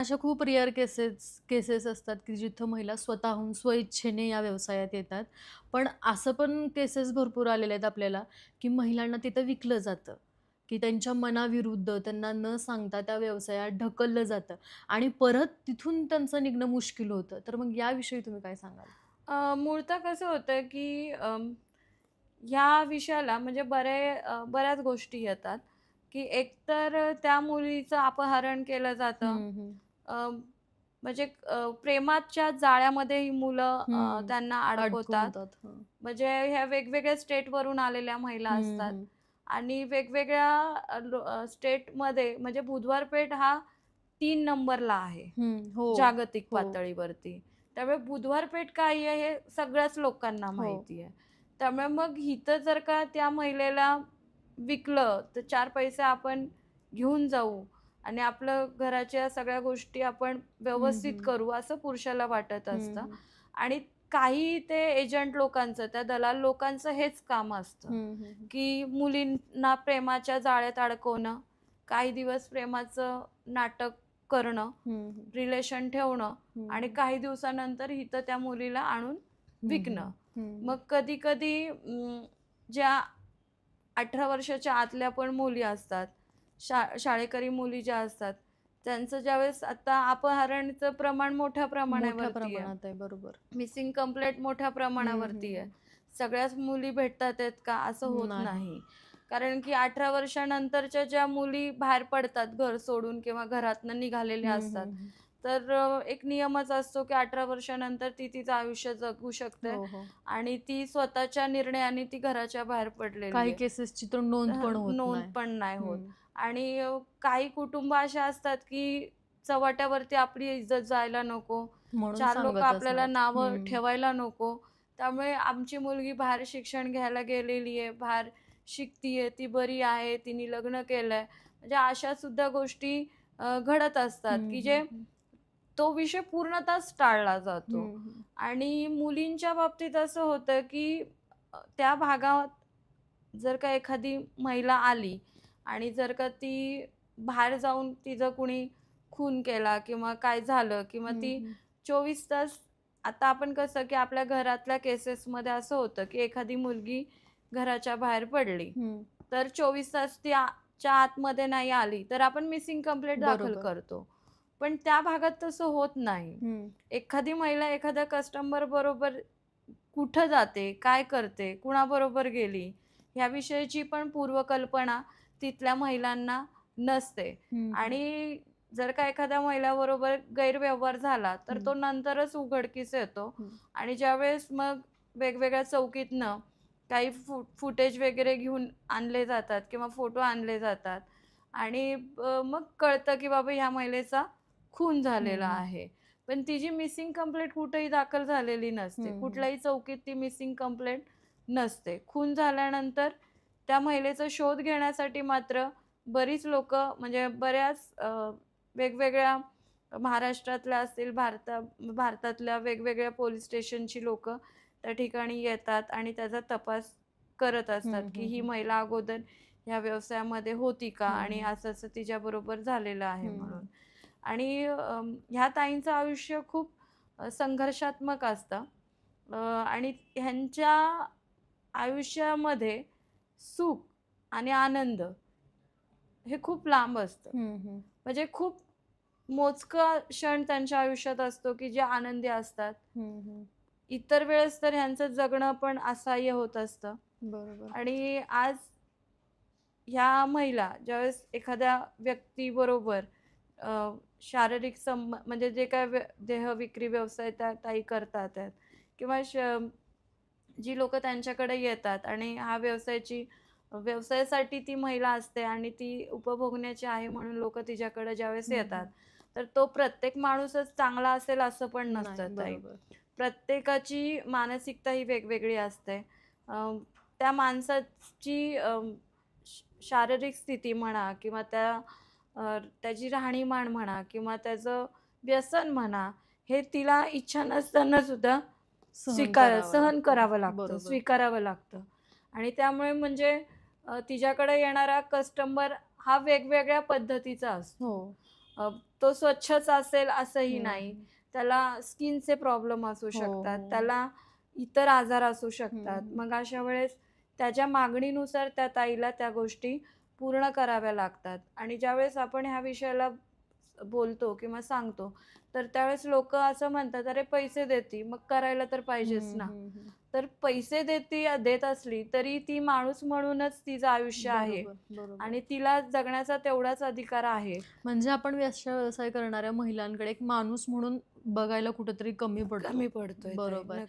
अशा खूप rare cases cases असतात की जिथं महिला स्वतःहून स्वइच्छेने या व्यवसायात येतात. पण असं पण केसेस भरपूर आलेले आहेत आपल्याला की महिलांना तिथं विकलं जातं. की त्यांच्या मनाविरुद्ध त्यांना न सांगता त्या व्यवसायात ढकललं जातं. आणि परत तिथून त्यांचं निघणं मुश्किल होतं. तर मग याविषयी तुम्ही काय सांगाल? मूळतः कसं होतं की ह्या विषयाला म्हणजे बरे बऱ्याच गोष्टी येतात. की एकतर त्या मुलीचं अपहरण केलं जातं. म्हणजे प्रेमाच्या जाळ्यामध्ये ही मुलं. त्यांना अडकवतात. हं. म्हणजे ह्या वेगवेगळ्या स्टेटवरून आलेल्या महिला असतात. आणि वेगवेगळ्या अ, स्टेटमध्ये म्हणजे बुधवारपेठ हा तीन नंबरला आहे हो जागतिक हो. पातळीवरती त्यामुळे बुधवारपेठ काय आहे हे सगळ्याच लोकांना हो. माहिती आहे त्यामुळे मग हिथं जर का त्या महिलेला विकलं तर चार पैसे आपण घेऊन जाऊ आणि आपलं घराच्या सगळ्या गोष्टी आपण व्यवस्थित. करू असं पुरुषाला वाटत असतं आणि काही ते एजंट लोकांचं त्या दलाल लोकांचं हेच काम असतं. की मुलींना प्रेमाच्या जाळ्यात अडकवणं काही दिवस प्रेमाचं नाटक करणं. रिलेशन ठेवणं. आणि काही दिवसानंतर हिथं त्या मुलीला आणून विकणं. मग कधी कधी ज्या अठरा वर्षाच्या आतल्या पण मुली असतात शा शाळेकरी मुली ज्या असतात त्यांचं ज्यावेळेस आता अपहरणचं प्रमाण मोठ्या प्रमाणावरती आहे बरोबर मिसिंग कंप्लेंट मोठ्या प्रमाणावरती आहे सगळ्याच मुली भेटतात आहेत का असं होत नाही. कारण की अठरा वर्षानंतरच्या ज्या मुली बाहेर पडतात घर सोडून किंवा घरातनं निघालेल्या असतात तर एक नियमच असतो की अठरा वर्षानंतर ती तिचं आयुष्य जगू शकते. हो, हो. आणि ती स्वतःच्या निर्णयाने ती घराच्या बाहेर पडलेली काही. केसेसची तर नोंद पण नोंद पण नाही होत. आणि काही कुटुंब अशा असतात की चव्हाट्यावरती आपली इज्जत जायला नको चार लोक आपल्याला. नावं. ठेवायला नको त्यामुळे आमची मुलगी बाहेर शिक्षण घ्यायला गेलेली आहे बाहेर शिकतीये ती बरी आहे तिने लग्न केलंय म्हणजे अशा सुद्धा गोष्टी घडत असतात की जे तो विषय पूर्णतःच टाळला जातो. आणि मुलींच्या बाबतीत असं होतं की त्या भागात जर का एखादी महिला आली आणि जर का ती बाहेर जाऊन तिचं कुणी खून केला किंवा काय झालं किंवा ती चोवीस तास आता आपण कसं की आपल्या घरातल्या केसेसमध्ये असं होतं की एखादी मुलगी घराच्या बाहेर पडली. तर चोवीस तास ती च्या आतमध्ये नाही आली तर आपण मिसिंग कंप्लेंट दाखल. करतो पण त्या भागात तसं होत नाही. एखादी महिला एखाद्या कस्टमर बरोबर कुठं जाते काय करते कुणाबरोबर गेली ह्याविषयीची पण पूर्वकल्पना तिथल्या महिलांना नसते. आणि जर का एखाद्या महिलाबरोबर गैरव्यवहार झाला तर तो नंतरच उघडकीस येतो. आणि ज्यावेळेस मग वेगवेगळ्या चौकीतनं काही फु फुटेज वगैरे घेऊन आणले जातात किंवा फोटो आणले जातात आणि मग कळतं की बाबा ह्या महिलेचा खून झालेला. आहे पण तिची मिसिंग कंप्लेंट कुठेही दाखल झालेली नसते. कुठल्याही चौकीत ती मिसिंग कंप्लेंट नसते खून झाल्यानंतर त्या महिलेचा शोध घेण्यासाठी मात्र बरीच लोक म्हणजे बऱ्याच वेगवेगळ्या महाराष्ट्रातल्या असतील भारता भारतातल्या वेगवेगळ्या पोलीस स्टेशनची लोक त्या ठिकाणी येतात आणि त्याचा तपास करत असतात की ही. महिला अगोदर ह्या व्यवसायामध्ये होती का आणि. असं असं तिच्याबरोबर झालेलं आहे. म्हणून आणि ह्या ताईंचं आयुष्य खूप संघर्षात्मक असतं आणि ह्यांच्या आयुष्यामध्ये सुख आणि आनंद हे खूप लांब असतं. म्हणजे खूप मोजका क्षण त्यांच्या आयुष्यात असतो की जे आनंदी असतात. इतर वेळेस तर ह्यांचं जगणं पण असह्य होत असतं बरोबर आणि आज ह्या महिला ज्यावेळेस एखाद्या व्यक्तीबरोबर अ, शारीरिक संब म्हणजे जे काय देह विक्री व्यवसाय त्या ताई करतात किंवा जी लोक त्यांच्याकडे येतात आणि हा व्यवसायाची व्यवसायासाठी ती महिला असते आणि ती उपभोगण्याची आहे म्हणून लोक तिच्याकडे ज्यावेळेस येतात तर तो प्रत्येक माणूसच चांगला असेल असं पण नसतं ताई. प्रत्येकाची मानसिकता ही वेगवेगळी असते. त्या माणसाची शारीरिक स्थिती म्हणा किंवा त्या त्याची राहणीमान म्हणा किंवा त्याचं व्यसन म्हणा हे तिला इच्छा नसताना सुद्धा स्वीकार सहन. करावं लागतं. स्वीकारावं लागतं आणि त्यामुळे म्हणजे तिच्याकडे येणारा कस्टमर हा वेगवेगळ्या पद्धतीचा असतो हो तो स्वच्छच असेल असंही. नाही त्याला स्किनचे प्रॉब्लेम असू हो, शकतात हो. त्याला इतर आजार असू शकतात. मग अशा वेळेस त्याच्या मागणीनुसार त्या ताईला त्या गोष्टी पूर्ण कराव्या लागतात आणि ज्यावेळेस आपण ह्या विषयाला बोलतो किंवा सांगतो तर त्यावेळेस लोक असं म्हणतात अरे पैसे देती मग करायला तर पाहिजेच ना तर पैसे देती देत असली तरी ती माणूस म्हणूनच तिचं आयुष्य आहे. आणि तिला जगण्याचा तेवढाच अधिकार आहे म्हणजे आपण व्यवसाय करणाऱ्या महिलांकडे एक माणूस म्हणून बघायला कुठेतरी कमी पडतो कमी पडतोय. बरोबर.